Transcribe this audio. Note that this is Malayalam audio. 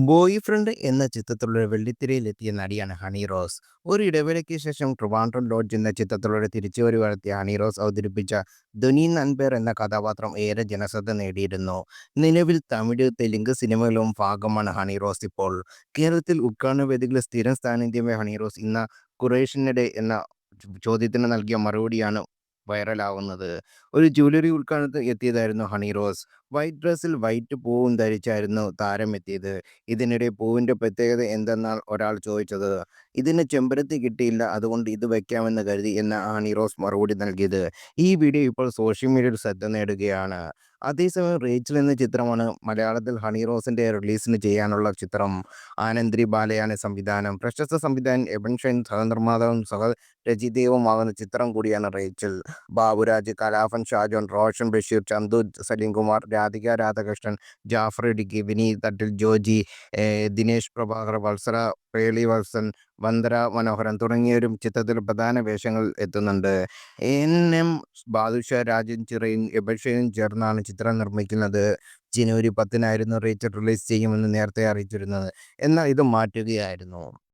ബോയ് ഫ്രണ്ട് എന്ന ചിത്രത്തിലൂടെ വെള്ളിത്തിരയിലെത്തിയ നടിയാണ് ഹണി റോസ്. ഒരു ഇടവേളയ്ക്ക് ശേഷം ട്രിവാൻഡ്രം ലോഡ്ജ് എന്ന ചിത്രത്തിലൂടെ തിരിച്ചുവരവ് നടത്തിയ ഹണി റോസ് അവതരിപ്പിച്ച ധുനി നൻപേർ എന്ന കഥാപാത്രം ഏറെ ജനശ്രദ്ധ നേടിയിരുന്നു. നിലവിൽ തമിഴ്, തെലുങ്ക് സിനിമകളും ഭാഗമാണ് ഹണി റോസ് ഇപ്പോൾ. കേരളത്തിൽ ഉദ്ഘാടന വേദികളിൽ സ്ഥിരം സാന്നിധ്യമായ ഹണി റോസ് ഇന്ന് കുറേഷ്യനിടെ എന്ന ചോദ്യത്തിന് നൽകിയ മറുപടിയാണ് വൈറലാവുന്നത്. ഒരു ജ്വല്ലറി ഉദ്ഘാടനത്തിന് എത്തിയതായിരുന്നു ഹണി റോസ്. വൈറ്റ് ഡ്രസ്സിൽ വൈറ്റ് പൂവും ധരിച്ചായിരുന്നു താരം എത്തിയത്. ഇതിനിടെ പൂവിന്റെ പ്രത്യേകത എന്തെന്നാണ് ഒരാൾ ചോദിച്ചത്. ഇതിന് ചെമ്പരത്തി കിട്ടിയില്ല അതുകൊണ്ട് ഇത് വെക്കാമെന്ന് കരുതി എന്നാണ് ഹണി റോസ് മറുപടി നൽകിയത്. ഈ വീഡിയോ ഇപ്പോൾ സോഷ്യൽ മീഡിയയിൽ ശ്രദ്ധ നേടുകയാണ്. അതേസമയം റേച്ചൽ എന്ന ചിത്രമാണ് മലയാളത്തിൽ ഹണി റോസിന്റെ റിലീസിന് ചെയ്യാനുള്ള ചിത്രം. ആനന്ദ്രി ബാലയാണ് സംവിധാനം. പ്രശസ്ത സംവിധായകൻ എബൻ ഷൈൻ സഹനിർമ്മാതാവും സഹരചയിതാവുമാകുന്ന ചിത്രം കൂടിയാണ് റേച്ചൽ. ബാബുരാജ്, കലാഫൻ ഷാജോൻ റോഷൻ ബഷീർ, ചന്തു സലീംകുമാർ, രാധിക രാധാകൃഷ്ണൻ, ജാഫർ ഇടുക്കി, വിനീത് തട്ടിൽ, ജോജി, ദിനേശ് പ്രഭാകർ, വത്സര പ്രേളി വത്സൻ വന്ദര മനോഹരൻ തുടങ്ങിയവരും ചിത്രത്തിൽ പ്രധാന വേഷങ്ങൾ എത്തുന്നുണ്ട്. എൻ. എം. ബാദുഷ, രാജൻ ചിറയും എബൻ ഷൈനും ചേർന്നാണ് ചിത്രം നിർമ്മിക്കുന്നത്. ജനുവരി പത്തിനായിരുന്നു റീച്ചർ റിലീസ് ചെയ്യുമെന്ന് നേരത്തെ അറിയിച്ചിരുന്നത്. എന്നാൽ ഇത് മാറ്റുകയായിരുന്നു.